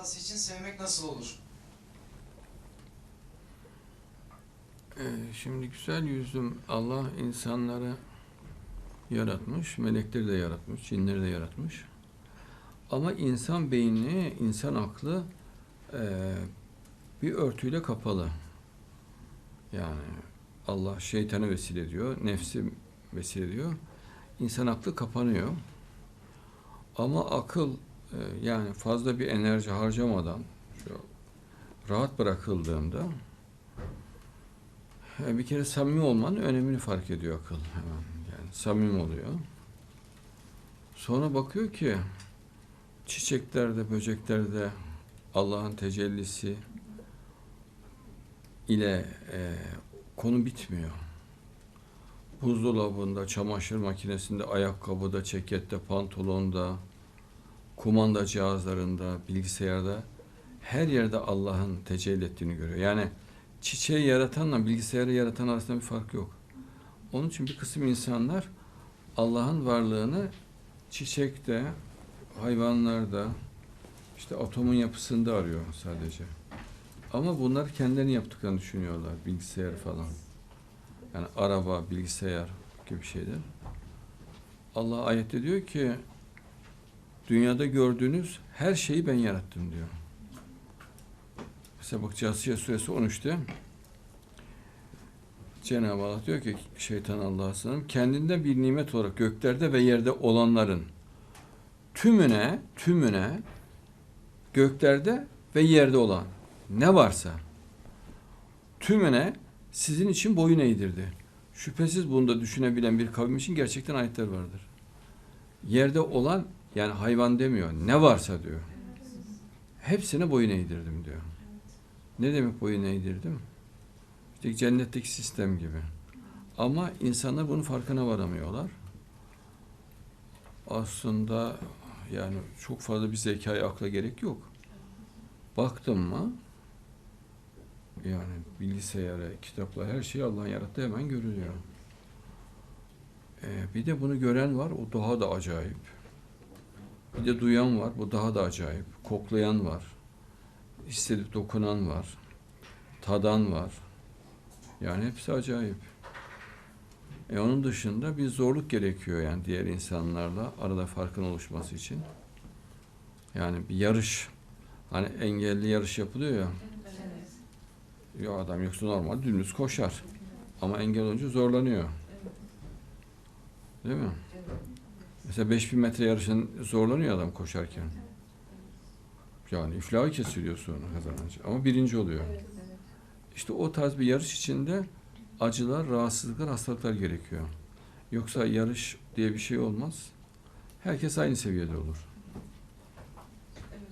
rızası için sevmek nasıl olur? Ee, Şimdi güzel yüzüm Allah insanları yaratmış, melekleri de yaratmış, cinleri de yaratmış. Ama insan beyni, insan aklı eee, bir örtüyle kapalı. Yani Allah şeytanı vesile ediyor, nefsi vesile ediyor. İnsan aklı kapanıyor. Ama akıl e, yani fazla bir enerji harcamadan rahat bırakıldığında e, bir kere samimi olmanın önemini fark ediyor akıl hemen. Yani samimi oluyor. Sonra bakıyor ki çiçeklerde, böceklerde Allah'ın tecellisi ile e, konu bitmiyor. Buzdolabında, çamaşır makinesinde, ayakkabıda, cekette, pantolonda, kumanda cihazlarında, bilgisayarda her yerde Allah'ın tecelli ettiğini görüyor. Yani çiçeği yaratanla bilgisayarı yaratan arasında bir fark yok. Onun için bir kısım insanlar Allah'ın varlığını çiçekte, hayvanlarda, işte atomun yapısında arıyor sadece. Ama bunlar kendilerini yaptıklarını düşünüyorlar. Bilgisayar falan. Yani araba, bilgisayar gibi şeyler. Allah ayette diyor ki dünyada gördüğünüz her şeyi ben yarattım diyor. Mesela bak Câsiye suresi 13'te Cenab-ı Allah diyor ki şeytan Allah'a sığınırım kendinden bir nimet olarak göklerde ve yerde olanların tümüne tümüne göklerde ve yerde olan ne varsa tümüne sizin için boyun eğdirdi. Şüphesiz bunda düşünebilen bir kavim için gerçekten ayetler vardır. Yerde olan yani hayvan demiyor. Ne varsa diyor. Hepsine boyun eğdirdim diyor. Ne demek boyun eğdirdim? İşte cennetteki sistem gibi. Ama insanlar bunun farkına varamıyorlar. Aslında yani çok fazla bir zekaya akla gerek yok. Baktım mı yani bilgisayara, kitaplar her şeyi Allah'ın yarattığı hemen görülüyor. Ee, bir de bunu gören var, o daha da acayip. Bir de duyan var, bu daha da acayip. Koklayan var, hissedip dokunan var, tadan var. Yani hepsi acayip. E onun dışında bir zorluk gerekiyor yani diğer insanlarla arada farkın oluşması için. Yani bir yarış, hani engelli yarış yapılıyor ya. Ya adam yoksa normal dümdüz koşar. Ama engel olunca zorlanıyor. Değil mi? Mesela 5000 metre yarışın zorlanıyor adam koşarken. Yani iflahı kesiliyor sonra kazanınca. Ama birinci oluyor. İşte o tarz bir yarış içinde acılar, rahatsızlıklar, hastalıklar gerekiyor. Yoksa yarış diye bir şey olmaz. Herkes aynı seviyede olur.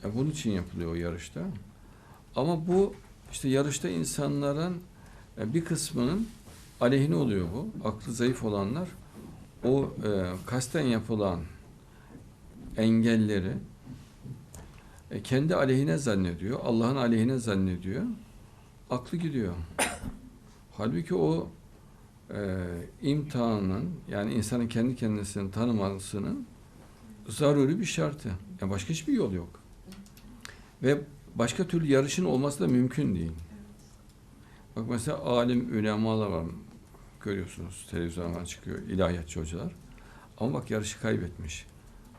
Ya bunun için yapılıyor o yarışta. Ama bu işte yarışta insanların bir kısmının aleyhine oluyor bu. Aklı zayıf olanlar o e, kasten yapılan engelleri e, kendi aleyhine zannediyor. Allah'ın aleyhine zannediyor. Aklı gidiyor. Halbuki o e, imtihanın yani insanın kendi kendisini tanımasının zaruri bir şartı. Yani başka hiçbir yol yok. Ve başka türlü yarışın olması da mümkün değil. Bak mesela alim ulemalar var. Görüyorsunuz televizyondan çıkıyor ilahiyatçı hocalar. Ama bak yarışı kaybetmiş.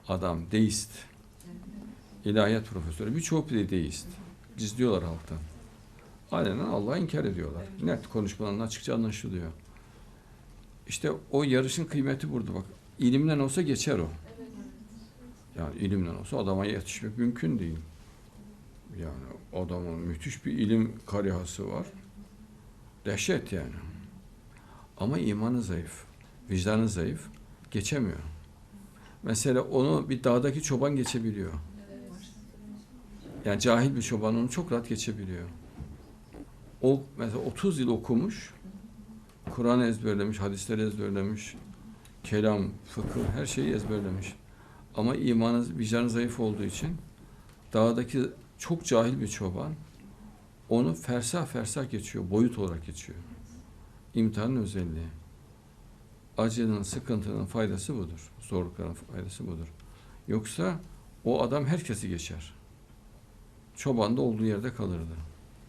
Adam deist. İlahiyat profesörü. Birçoğu bile deist. Gizliyorlar halktan. Aynen Allah'ı inkar ediyorlar. Net konuşmalarından açıkça anlaşılıyor. İşte o yarışın kıymeti burada bak. İlimden olsa geçer o. Yani ilimden olsa adama yetişmek mümkün değil. Yani adamın müthiş bir ilim karihası var. Dehşet yani. Ama imanı zayıf, vicdanı zayıf, geçemiyor. Mesela onu bir dağdaki çoban geçebiliyor. Yani cahil bir çoban onu çok rahat geçebiliyor. O mesela 30 yıl okumuş, Kur'an ezberlemiş, hadisleri ezberlemiş, kelam, fıkıh her şeyi ezberlemiş. Ama imanı, vicdanı zayıf olduğu için dağdaki çok cahil bir çoban onu fersah fersah geçiyor, boyut olarak geçiyor. İmtihanın özelliği. Acının, sıkıntının faydası budur. Zorlukların faydası budur. Yoksa o adam herkesi geçer. çoban da olduğu yerde kalırdı.